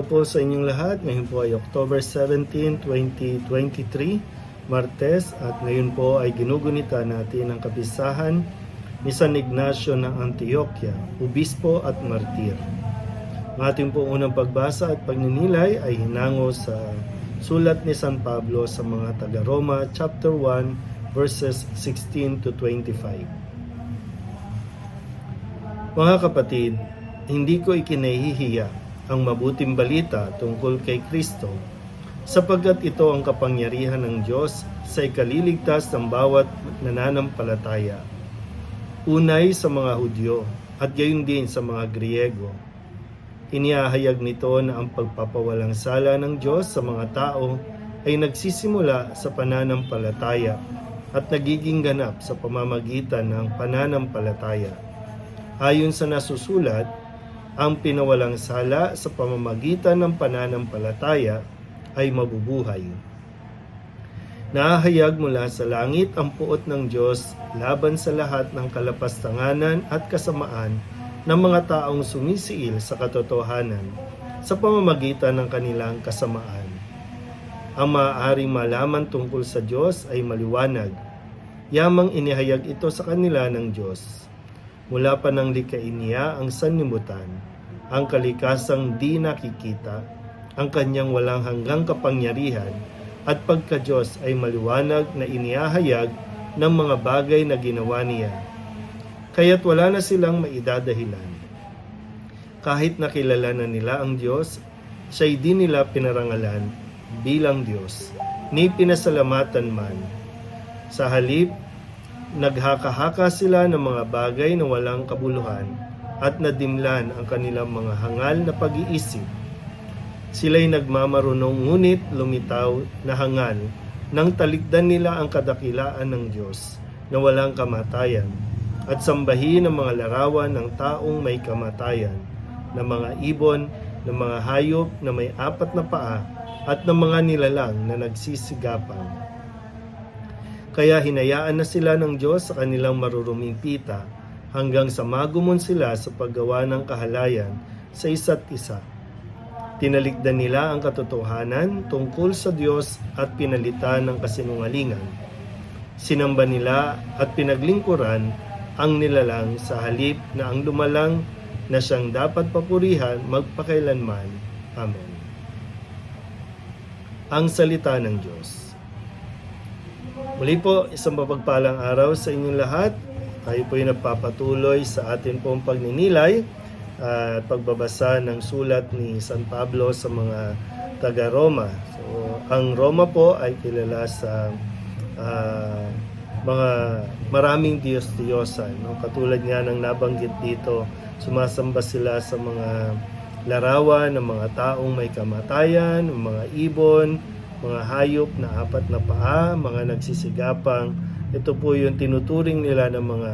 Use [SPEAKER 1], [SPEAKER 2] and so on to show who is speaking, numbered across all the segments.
[SPEAKER 1] Araw po sa inyong lahat. Ngayon po ay October 17, 2023, Martes at ngayon po ay ginugunita natin ang kapisahan ni San Ignacio ng Antioquia, Obispo at Martir. Ang ating po unang pagbasa at pagninilay ay hinango sa sulat ni San Pablo sa mga taga-Roma chapter 1 verses 16 to 25. Mga kapatid, hindi ko ikinahihiya ang mabuting balita tungkol kay Kristo sapagkat ito ang kapangyarihan ng Diyos sa ikaliligtas ng bawat nananampalataya. Unay sa mga Hudyo at gayon din sa mga Griego. Inihahayag nito na ang pagpapawalang sala ng Diyos sa mga tao ay nagsisimula sa pananampalataya at nagiging ganap sa pamamagitan ng pananampalataya. Ayon sa nasusulat, ang pinawalang sala sa pamamagitan ng pananampalataya ay mabubuhay. Nahahayag mula sa langit ang puot ng Diyos laban sa lahat ng kalapastanganan at kasamaan ng mga taong sumisiil sa katotohanan sa pamamagitan ng kanilang kasamaan. Ang maaaring malaman tungkol sa Diyos ay maliwanag. Yamang inihayag ito sa kanila ng Diyos. Mula pa ng likain niya ang sanlibutan, ang kalikasang di nakikita, ang kanyang walang hanggang kapangyarihan, at pagka-Diyos ay maliwanag na inihahayag ng mga bagay na ginawa niya. Kaya't wala na silang maidadahilan. Kahit nakilala na nila ang Diyos, siya'y di nila pinarangalan bilang Diyos, ni pinasalamatan man. Sa halip, naghaka-haka sila ng mga bagay na walang kabuluhan at nadimlan ang kanilang mga hangal na pag-iisip. Sila'y nagmamarunong ngunit lumitaw na hangal nang talikdan nila ang kadakilaan ng Diyos na walang kamatayan at sambahin ang mga larawan ng taong may kamatayan, ng mga ibon, ng mga hayop na may apat na paa at ng mga nilalang na nagsisigapang. Kaya hinayaan na sila ng Diyos sa kanilang maruruming pita hanggang sa magumon sila sa paggawa ng kahalayan sa isa't isa. Tinalikdan nila ang katotohanan tungkol sa Diyos at pinalitan ng kasinungalingan. Sinamba nila at pinaglingkuran ang nilalang sa halip na ang lumalang na siyang dapat papurihan magpakailanman. Amen. Ang Salita ng Diyos. Muli po, isang mapagpalang araw sa inyong lahat. Tayo po ay nagpapatuloy sa atin pong pagninilay at pagbabasa ng sulat ni San Pablo sa mga taga-Roma. So, ang Roma po ay kilala sa ah, mga maraming Diyos-Diyosan. No? Katulad nga ng nabanggit dito, sumasamba sila sa mga larawan ng mga taong may kamatayan, mga ibon, mga hayop na apat na paa, mga nagsisigapang. Ito po yung tinuturing nila ng mga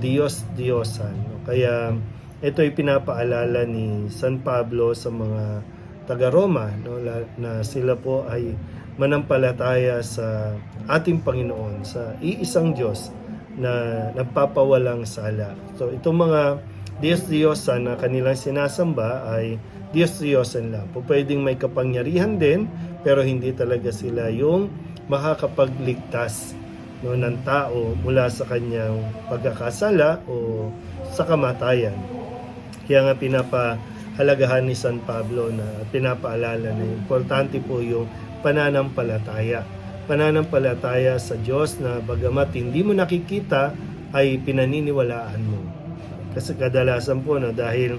[SPEAKER 1] Diyos-Diyosan. Kaya ito ay pinapaalala ni San Pablo sa mga taga-Roma no? Na sila po ay manampalataya sa ating Panginoon, sa iisang Diyos na nagpapawalang sala. So itong mga Diyos-Diyosan na kanilang sinasamba ay Diyos-Diyosan lang. Po pwedeng may kapangyarihan din, pero hindi talaga sila yung makakapagligtas no, ng tao mula sa kanyang pagkakasala o sa kamatayan. Kaya nga pinapahalagahan ni San Pablo na pinapaalala na importante po yung pananampalataya. Pananampalataya sa Diyos na bagamat hindi mo nakikita ay pinaniniwalaan mo. Kasi kadalasan po na dahil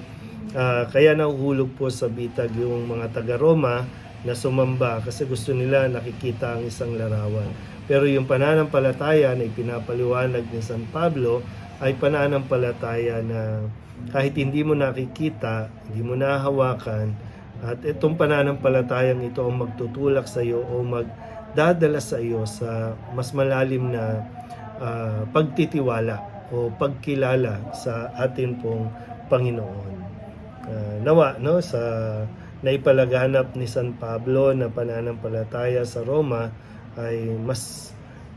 [SPEAKER 1] ah, kaya nahuhulog po sa bitag yung mga taga-Roma na sumamba kasi gusto nila nakikita ang isang larawan. Pero yung pananampalataya na ipinapaliwanag ni San Pablo ay pananampalataya na kahit hindi mo nakikita, hindi mo nahawakan, at itong pananampalatayang ito ang magtutulak sa iyo o magdadala sa iyo sa mas malalim na ah, pagtitiwala o pagkilala sa atin pong Panginoon. Ah, nawa no sa naipalaganap ni San Pablo na pananampalataya sa Roma ay mas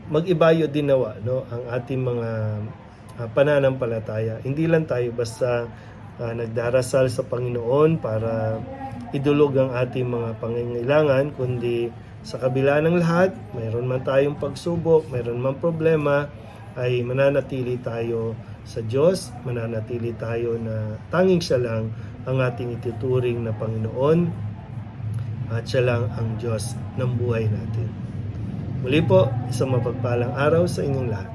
[SPEAKER 1] mag-ibayo din nawa no ang ating mga ah, pananampalataya. Hindi lang tayo basta ah, nagdarasal sa Panginoon para idulog ang ating mga pangangailangan, kundi sa kabila ng lahat, mayroon man tayong pagsubok, mayroon man problema, ay mananatili tayo sa Diyos, mananatili tayo na tanging siya lang ang ating ituturing na Panginoon at siya lang ang Diyos ng buhay natin. Muli po, isang mapagpalang araw sa inyong lahat.